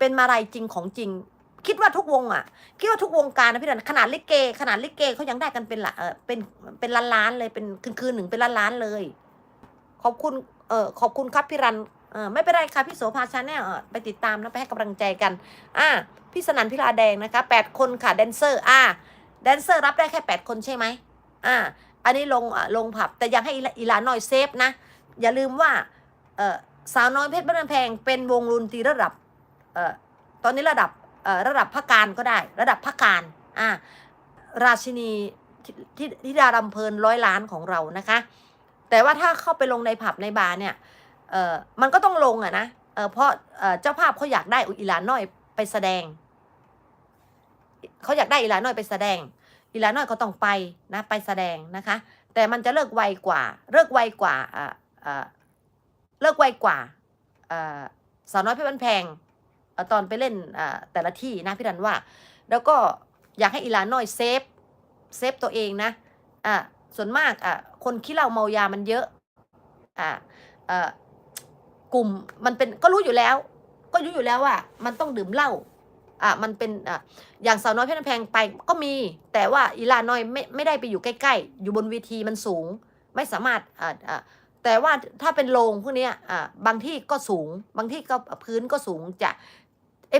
เป็นมาลัยจริงของจริง คิดว่าทุกวงอะ คิดว่าทุกวงการนะพี่ดันขนาดลิเก ขนาดลิเกเขายังได้กันเป็นละเออเป็นเป็นล้านล้านเลยเป็นคืนคืนหนึ่งเป็นล้านล้านเลย ขอบคุณเออขอบคุณครับพี่รันเออไม่เป็นไรค่ะพี่โสภาชาแนลไปติดตามนะไปให้กำลังใจกัน อ่าพี่สนันพิลาแดงนะคะแปดคนค่ะแดนเซอร์อ่าแดนเซอร์รับได้แค่แปดคนใช่ไหมอ่าอันนี้ลงอะลงผับแต่ยังให้อีลาหลาน้อยเซฟนะ อย่าลืมว่าเออสาวน้อยเพชรบ้านแพงเป็นวงดนตีระดับ ตอนนี้ระดับระดับภาคการก็ได้ ระดับภาคการอ่าราชินีที่ที่ที่ดารำเพลินร้อยล้านของเรานะคะ แต่ว่าถ้าเข้าไปลงในผับในบาร์เนี่ยเออมันก็ต้องลงอะนะเออเพราะเออเจ้าภาพเขาอยากได้อีหลานน้อยไปแสดงเขาอยากได้อีหลานน้อยไปแสดงอีหลานน้อยก็ต้องไปนะไปแสดงนะคะ แต่มันจะเลิกไวกว่า เลิกไวกว่าอ่าอ่าเลิกไวกว่าอ่าสาวน้อยเพชรบ้านแพง ตอนไปเล่นแต่ละที่นะพี่ดันว่า แล้วก็อยากให้อีลาน้อยเซฟเซฟตัวเองนะอ่าส่วนมากอ่าคนขี้เหล้าเมายามันเยอะอ่าเอ่กลุ่มมันเป็นก็รู้อยู่แล้ว ก็รู้อยู่แล้วว่า มันต้องดื่มเหล้าอะมันเป็นอะอย่างสาวน้อยเพชรบ้านแพงไปก็มี แต่ว่าอีลาน้อยไม่ไม่ได้ไปอยู่ใกล้ ๆ อยู่บนเวทีมันสูง ไม่สามารถอ่าอ่าแต่ว่าถ้าเป็นโรงพวกนี้อ่าบางที่ก็สูง บางที่ก็พื้นก็สูงจะ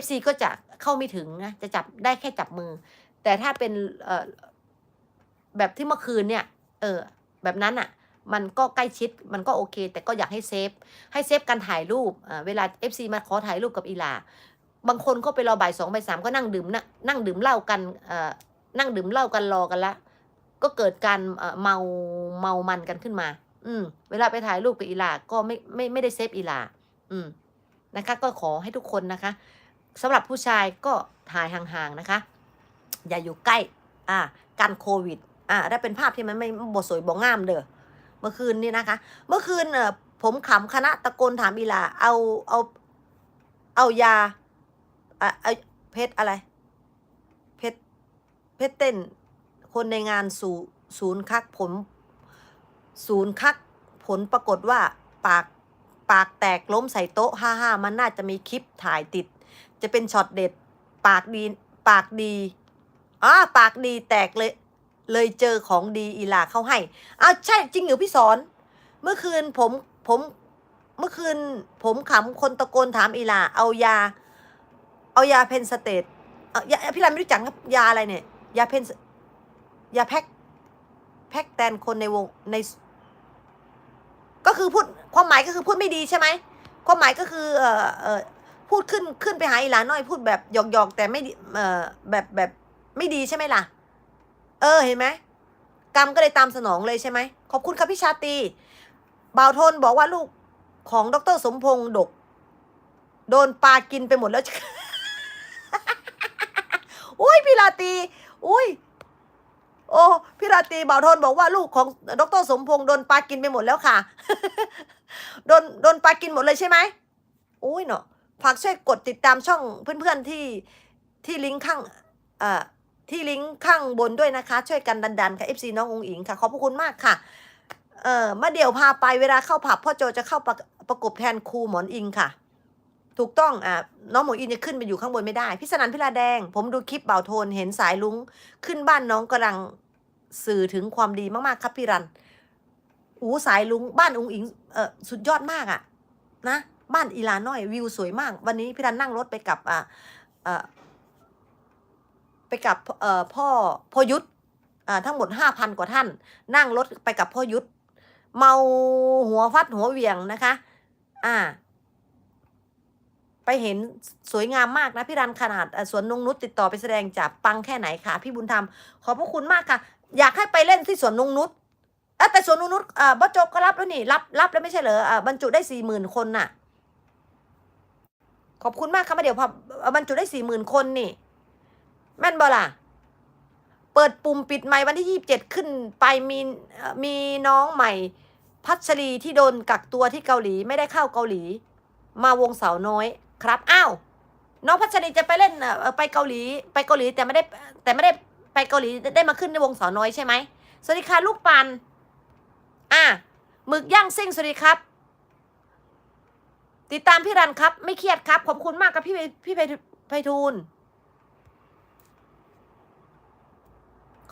FC ก็จะเข้าไม่ถึงนะจะจับได้แค่จับมือ แต่ถ้าเป็นเอ่อแบบที่เมื่อคืนเนี่ย เออ แบบนั้นอะ มันก็ใกล้ชิดมันก็โอเค แต่ก็อยากให้เซฟ ให้เซฟการถ่ายรูปอ่าเวลา FC มาขอถ่ายรูปกับอีลา บางคนก็ไปรอบ่ายสองบ่ายสามก็นั่งดื่มนะนั่งดื่มเหล้ากันนั่งดื่มเหล้ากันรอกันละก็เกิดการเเมาเมามันกันขึ้นมา อืม เวลาไปถ่ายรูปกับอีลาก็ไม่ไม่ไม่ได้เซฟอีลา อืมนะคะ ก็ขอให้ทุกคนนะคะ สำหรับผู้ชายก็ถ่ายห่างๆนะคะ อย่าอยู่ใกล้อ่ากันโควิดอ่าได้เป็นภาพที่มันไม่บสวยบองามเด้อเมื่อคืนนี่นะคะ เมื่อคืนเอ่อผมขำคณะตะโกนถามอีลาเอาเอาเอายาอะไอ้เพชรอะไร เพชรเพชรเต้น คนในงานศูศูนย์คักผล ศูนย์คักผลปรากฏว่าปากปากแตกล้มใส่โต๊ะห้าห้ามันน่าจะมีคลิปถ่ายติด จะเป็นช็อตเด็ด ปากดีปากดีอ่าปากดีแตกเลย เลยเจอของดีอีหลาเข้าให้อ้าวใช่จริงเหรอพี่สอน เมื่อคืนผมผมเมื่อคืนผมขำคนตะโกนถามอีหลาเอายา เอายาเพนสเตตเอายาพี่รันไม่รู้จักครับยาอะไรเนี่ย ยาเพนยาแพ็คแพ็คแตนคนในวงใน ก็คือพูดความหมายก็คือพูดไม่ดีใช่ไหมความหมายก็คือเอ่อเอ่อ พูดขึ้นขึ้นไปหาอีหลาน้อยพูดแบบหยอกหยอกแต่ไม่เอ่อแบบแบบไม่ดีใช่ไหมล่ะ เออเห็นไหมกรรมก็เลยตามสนองเลยใช่ไหมขอบคุณครับพี่ชาตรีบ่าวโทนบอกว่าลูกของดรสมพงษ์ดก โดนปลากินไปหมดแล้วอุ้ยพี่ราตีอุ้ยโอ้พี่ราตรีบ่าวโทนบอกว่าลูกของดรสมพงษ์โดนปลากินไปหมดแล้วค่ะ โดนโดนปลากินหมดเลยใช่ไหมอุ้ยเนาะ ฝากช่วยกดติดตามช่องเพื่อนๆที่ที่ลิงก์ข้างเอ่อที่ลิงก์ข้างบนด้วยนะคะ ช่วยกันดันๆค่ะ FC น้ององอิงค่ะ ขอบพระคุณมากค่ะเอ่อมาเดี่ยวพาไปเวลาเข้าผับพ่อโจจะเข้าประประกบแทนครูหมอนอิงค่ะ ถูกต้องอะน้องหมอนอิงจะขึ้นไปอยู่ข้างบนไม่ได้พี่สนันพิลาแดง ผมดูคลิปเบาโทนเห็นสายลุงขึ้นบ้านน้องกำลังสื่อถึงความดีมากๆครับพี่รัน อู้สายลุงบ้านองอิงเออสุดยอดมากอะนะ บ้านอีลาน้อยวิวสวยมาก วันนี้พี่รันนั่งรถไปกับอ่าไปกับเอ่อพ่อพ่อยุทธอ่าทั้งหมดห้าพันกว่าท่าน นั่งรถไปกับพ่อยุทธเมาหัวฟัดหัวเวียงนะคะ อ่า ไปเห็นสวยงามมากนะพี่รันขนาดสวนนงนุชติดต่อไปแสดงจากปังแค่ไหนคะพี่บุญธรรมขอบพระคุณมากค่ะ อยากให้ไปเล่นที่สวนนงนุชแต่สวนนงนุชอ่าบัจจกก็รับแล้วนี่ รับรับแล้วไม่ใช่เหรออ่าบรรจุได้สี่หมื่นคนน่ะ ขอบคุณมากค่ะมาเดี๋ยวพอบรรจุได้สี่หมื่นคนนี่ แม่นบอล่ะ เปิดปุ่มปิดไมค์วันที่ยี่สิบเจ็ดขึ้นไปมีมีน้องใหม่ พัชรีที่โดนกักตัวที่เกาหลีไม่ได้เข้าเกาหลี มาวงเสาน้อยครับอ้าวน้องพัชรีจะไปเล่นไปเกาหลี ไปเกาหลีแต่ไม่ได้แต่ไม่ได้ไปเกาหลีได้มาขึ้นในวงสาวน้อยใช่ไหมสวัสดีค่ะลูกปันอะหมึกย่างซิ่งสวัสดีครับ ติดตามพี่รันครับ ไม่เครียดครับ ขอบคุณมากครับพี่พี่ไพไพฑูรย์